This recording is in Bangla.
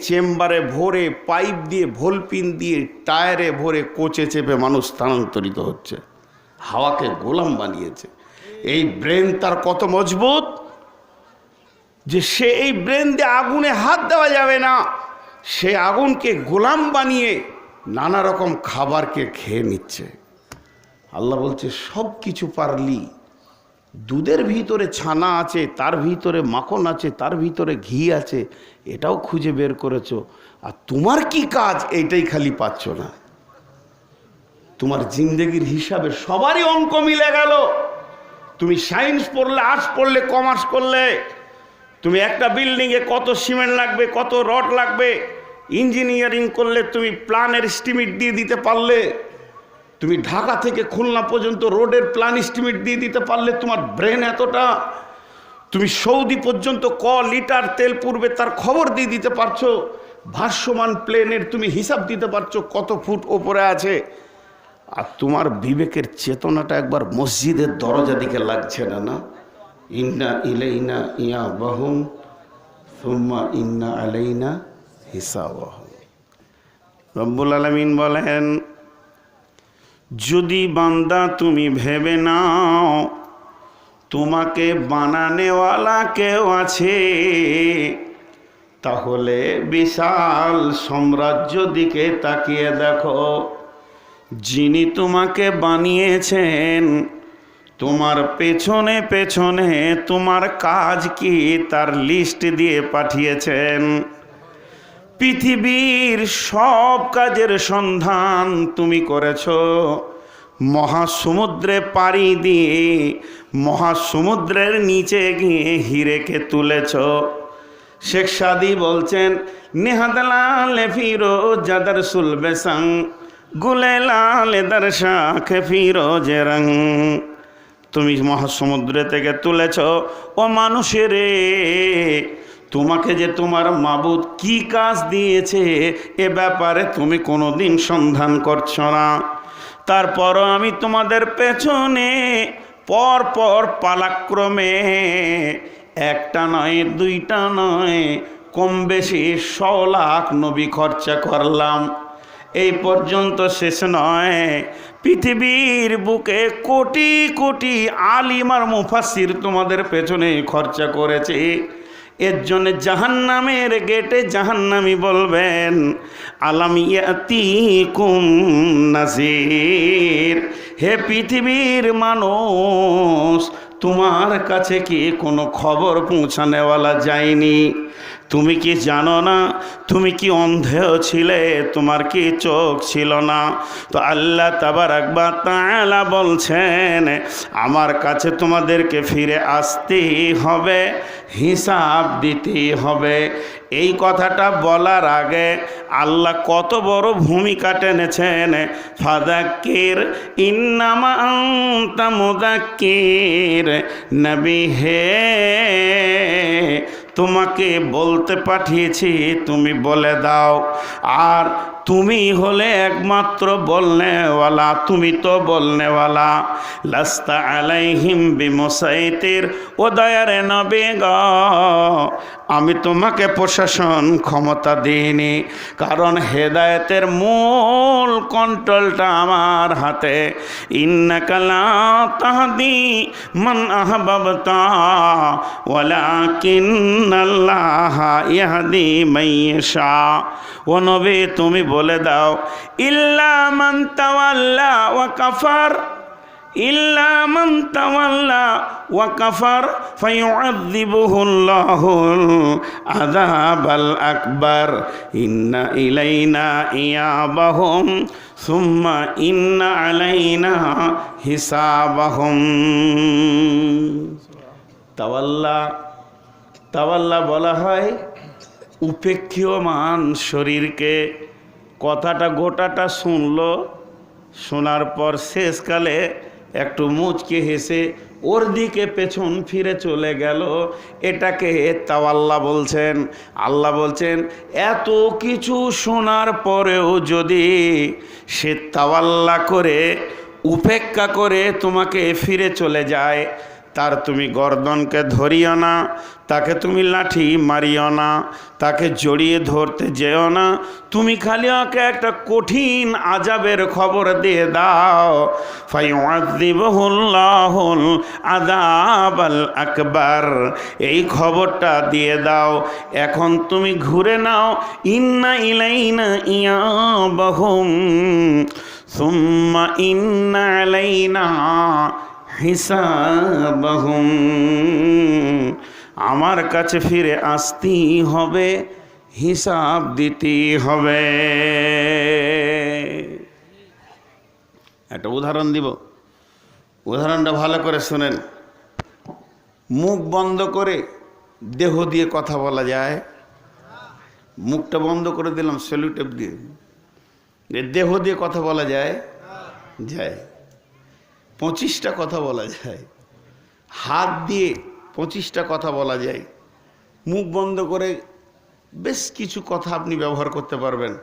চেম্বারে ভরে পাইপ দিয়ে ভোলপিন দিয়ে টায়ারে ভরে কোচে চেপে মানুষ স্থানান্তরিত হচ্ছে। হাওয়াকে গোলাম বানিয়েছে। এই ব্রেন তার কত মজবুত? যে সে এই ব্রেন দিয়ে আগুনে হাত দেওয়া যাবে না। সে আগুনকে গোলাম বানিয়ে নানা রকম খাবারকে খেয়ে নিচ্ছে। আল্লাহ বলছে সব কিছু পারলি দুধের ভিতরে ছানা আছে, তার ভিতরে মাখন আছে, তার ভিতরে ঘি আছে, এটাও খুঁজে বের করেছ। আর তোমার কি কাজ? এইটাই খালি পাচ্ছ না। তোমার জিন্দগির হিসাবে সবারই অঙ্ক মিলে গেল। তুমি সায়েন্স পড়লে, আর্টস পড়লে, কমার্স করলে। তুমি একটা বিল্ডিংয়ে কত সিমেন্ট লাগবে, কত রড লাগবে, ইঞ্জিনিয়ারিং করলে তুমি প্ল্যানের এস্টিমেট দিয়ে দিতে পারলে। তুমি ঢাকা থেকে খুলনা পর্যন্ত রোডের প্ল্যান এস্টিমেট দিয়ে দিতে পারলে তোমার ব্রেন এতটা, তুমি সৌদি পর্যন্ত ক লিটার তেল পূর্বে তার খবর দিয়ে দিতে পারছ ভাষ্যমান প্লেনের তুমি হিসাব দিতে পারছ কত ফুট ওপরে আছে। আর তোমার বিবেকের চেতনাটা একবার মসজিদের দরজা দিকে লাগছে না না? ইন্না ইলাইনা ইয়া বাহুম সুম্মা ইন্না আলাইনা হিসাবাহুম রব্বুল আলমিন বলেন যদি বান্দা তুমি ভেবে নাও, তোমাকে বানানেওয়ালা কেউ আছে, তাহলে বিশাল সাম্রাজ্য দিকে তাকিয়ে দেখো। যিনি তোমাকে বানিয়েছেন, তোমার পেছনে পেছনে তোমার কাজ কি, তার লিস্ট দিয়ে পাঠিয়েছেন। পৃথিবীর সব কাজের সন্ধান তুমি করেছ। মহাসমুদ্রে পাড়ি দিয়ে মহাসমুদ্রের নিচে গিয়ে হিরেকে তুলেছ। শেখ সাদি বলছেন নেহাদলাল ফিরো জাদার সুলবে সং, গুলে লাল দর্শাক ফিরোজে রং। তুমি মহাসমুদ্রে থেকে তুলেছ। ও মানুষের তোমাকে যে তোমার মাবুদ কি কাজ দিয়েছে, এ ব্যাপারে তুমি কোনোদিন সন্ধান করছ না। তারপরও আমি তোমাদের পেছনে পর পর পালাক্রমে, একটা নয়, দুইটা নয়, কম বেশি শ লাখ নবী খরচা করলাম। এই পর্যন্ত শেষ নয়। পৃথিবীর বুকে কোটি কোটি আলিমার মুফাসির তোমাদের পেছনে খরচা করেছে। এর জন্য জাহান্নামের গেটে জাহান্নামি বলবেন আলামিয়াতি কুম নাজির হে পৃথিবীর মানুষ, তোমার কাছে কি কোনো খবর পৌঁছানেওয়ালা যায়নি? তুমি কি জানো না? তুমি কি অন্ধেও ছিলে? তোমার কি চোখ ছিল না? তো আল্লাহ তাবার একবার তালা বলছেন, আমার কাছে তোমাদেরকে ফিরে আসতেই হবে, হিসাব দিতেই হবে। এই কথাটা বলার আগে আল্লাহ কত বড় ভূমিকা টেনেছেন। ফাদাক্কির ইন্নামা মুদাক্কির নবী হে তোমাকে বলতে পাঠিয়েছি, তুমি বলে দাও। আর তুমি হলে একমাত্র বলনেওয়ালা, তুমি তো বলনেওয়ালা। লাস্তা আলাইহিম বিমসাইতের ও দয়ারে নবে গ। আমি তোমাকে প্রশাসন ক্ষমতা দিইনি, কারণ হেদায়েতের মূল কন্ট্রোলটা আমার হাতে। ইন্নাকালা তাহাদি মান আহবাবতা, ওয়ালাকিন্নাল্লাহ ইয়াহদি মাইয়াশা ও নবী, তুমি বলে দাও, ইল্লা মান তাওয়াল্লা ওয়া কাফার। ইল্লা মান তাওয়াল্লা ওয়া কাফার ফায়ুআযিবুহু আল্লাহুল আযাবাল ইন্না ইলাইনা সুম্মা ইন্না আলাইনা হিসাবাহুম। তাওয়াল্লা তাওয়াল্লা বলা হয় উপেক্ষীয়মান শরীরকে। কথাটা গোটাটা শুনলো, শোনার পর শেষকালে একটু মুচকে হেসে ওর দিকে পেছন ফিরে চলে গেল। এটাকে তাওয়াল্লা বলছেন। আল্লাহ বলছেন, এত কিছু শোনার পরেও যদি সে তাওয়াল্লা করে, উপেক্ষা করে তোমাকে ফিরে চলে যায় তার তুমি গর্দনকে ধরিও না, তাকে তুমি লাঠি মারিও না, তাকে জড়িয়ে ধরতে যেও না। তুমি খালি ওকে একটা কঠিন আজাবের খবর দিয়ে দাও। ফাইয়াদিবহুল্লাহুল আদাবাল আকবার, এই খবরটা দিয়ে দাও। এখন তুমি ঘুরে নাও, ইন্না ইলাইনা ইয়াবাহুম, সুম্মা ইন্না আলাইনা হিসাবাহুম। আমার কাছে ফিরে আসতেই হবে, হিসাব দিতেই হবে। একটা উদাহরণ দিব। উদাহরণটা ভালো করে শোনেন। মুখ বন্ধ করে দেহ দিয়ে কথা বলা যায়। মুখটা বন্ধ করে দিলাম, সেলুটেপ দিয়ে। দেহ দিয়ে কথা বলা যায়? যায়। পঁচিশটা কথা বলা যায়। হাত দিয়ে পঁচিশটা কথা বলা যায়। মুখ বন্ধ করে বেশ কিছু কথা আপনি ব্যবহার করতে পারবেন।